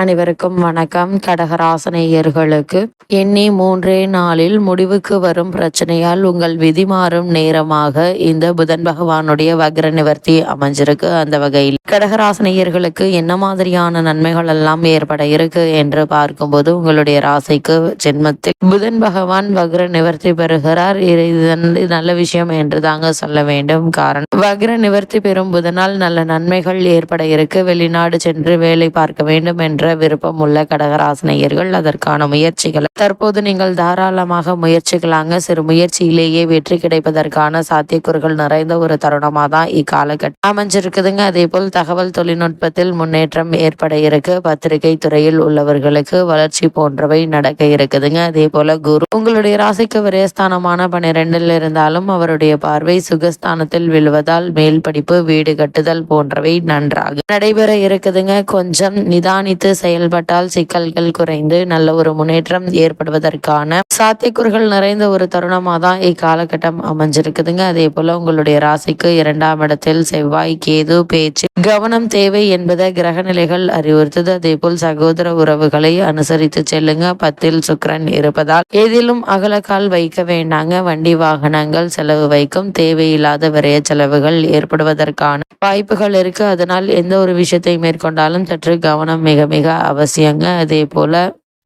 அனைவருக்கும் வணக்கம். கடகராசனையர்களுக்கு எண்ணி மூன்றே நாளில் முடிவுக்கு வரும் பிரச்சனையால் உங்கள் விதி மாறும் நேரமாக இந்த புதன் பகவானுடைய வக்ர நிவர்த்தி அமைஞ்சிருக்கு அந்த வகையில். கடகராசனையர்களுக்கு என்ன மாதிரியான நன்மைகள் எல்லாம் ஏற்பட இருக்கு என்று பார்க்கும்போது உங்களுடைய ராசிக்கு ஜென்மத்தில் புதன் பகவான் வக்ர நிவர்த்தி பெறுகிறார். இது இது நல்ல விஷயம் என்று தாங்க சொல்ல வேண்டும். காரணம் வக்ர நிவர்த்தி பெறும் புதனால் நல்ல நன்மைகள் ஏற்பட இருக்கு. வெளிநாடு சென்று வேலை பார்க்க வேண்டும் என்று விருப்பம் விருப்பமுள்ள கடகராசினியர்கள் அதற்கான முயற்சிகளை. தற்போது நீங்கள் தாராளமாக முயற்சிக்கலாங்க. சிறு முயற்சியிலேயே வெற்றி கிடைப்பதற்கான சாத்தியக்கூறுகள் நிறைந்த ஒரு தருணமாக தான் இக்காலகட்டம் அமைஞ்சிருக்குதுங்க. அதே போல் தகவல் தொழில்நுட்பத்தில் முன்னேற்றம் ஏற்பட இருக்கு. பத்திரிகை துறையில் உள்ளவர்களுக்கு வளர்ச்சி போன்றவை நடக்க இருக்குதுங்க. அதே போல குரு உங்களுடைய ராசிக்கு விரயஸ்தானமான பனிரெண்டில் இருந்தாலும் அவருடைய பார்வை சுகஸ்தானத்தில் விழுவதால் மேல் படிப்பு வீடு கட்டுதல் போன்றவை நன்றாக நடைபெற இருக்குதுங்க. கொஞ்சம் நிதானித்து செயல்பட்டால் சிக்கல்கள் குறைந்து நல்ல ஒரு முன்னேற்றம் ஏற்படுவதற்கான சாத்தியக்கூறுகள் நிறைந்த ஒரு தருணமா தான் இக்காலகட்டம் அமைஞ்சிருக்குதுங்க. அதே போல உங்களுடைய ராசிக்கு இரண்டாம் இடத்தில் செவ்வாய் கேது பேச்சு கவனம் தேவை என்பதை கிரக நிலைகள் அறிவுறுத்தது. அதே போல் சகோதர உறவுகளை அனுசரித்து செல்லுங்க. பத்தில் சுக்கரன் இருப்பதால் எதிலும் அகலக்கால் வைக்க வேண்டாங்க. வண்டி வாகனங்கள் செலவு வைக்கும். தேவையில்லாத விரைய செலவுகள் ஏற்படுவதற்கான வாய்ப்புகள் இருக்கு. அதனால் எந்த ஒரு விஷயத்தை மேற்கொண்டாலும் சற்று கவனம் மிக மிக அவசியங்க. அதே போல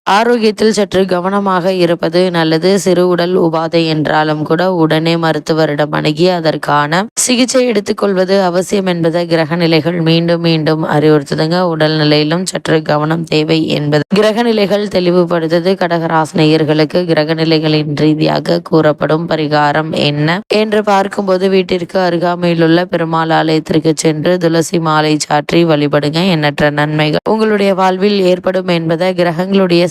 ஆரோக்கியத்தில் சற்று கவனமாக இருப்பது நல்லது. சிறு உடல் உபாதை என்றாலும் கூட உடனே மருத்துவரிடம் அணுகி அதற்கான சிகிச்சை எடுத்துக்கொள்வது அவசியம் என்பதை கிரக நிலைகள் மீண்டும் மீண்டும் அறிவுறுத்துதுங்க. உடல் நிலையிலும் சற்று கவனம் தேவை என்பது. கிரக நிலைகள் தெளிவுபடுத்தது. கடகராசினியர்களுக்கு கிரக நிலைகளின் ரீதியாக கூறப்படும் பரிகாரம் என்ன என்று பார்க்கும்போது வீட்டிற்கு அருகாமையில் உள்ள பெருமாள் ஆலயத்திற்கு சென்று துளசி மாலை சாற்றி வழிபடுங்க. எண்ணற்ற நன்மைகள் உங்களுடைய வாழ்வில் ஏற்படும் என்பதை கிரகங்களுடைய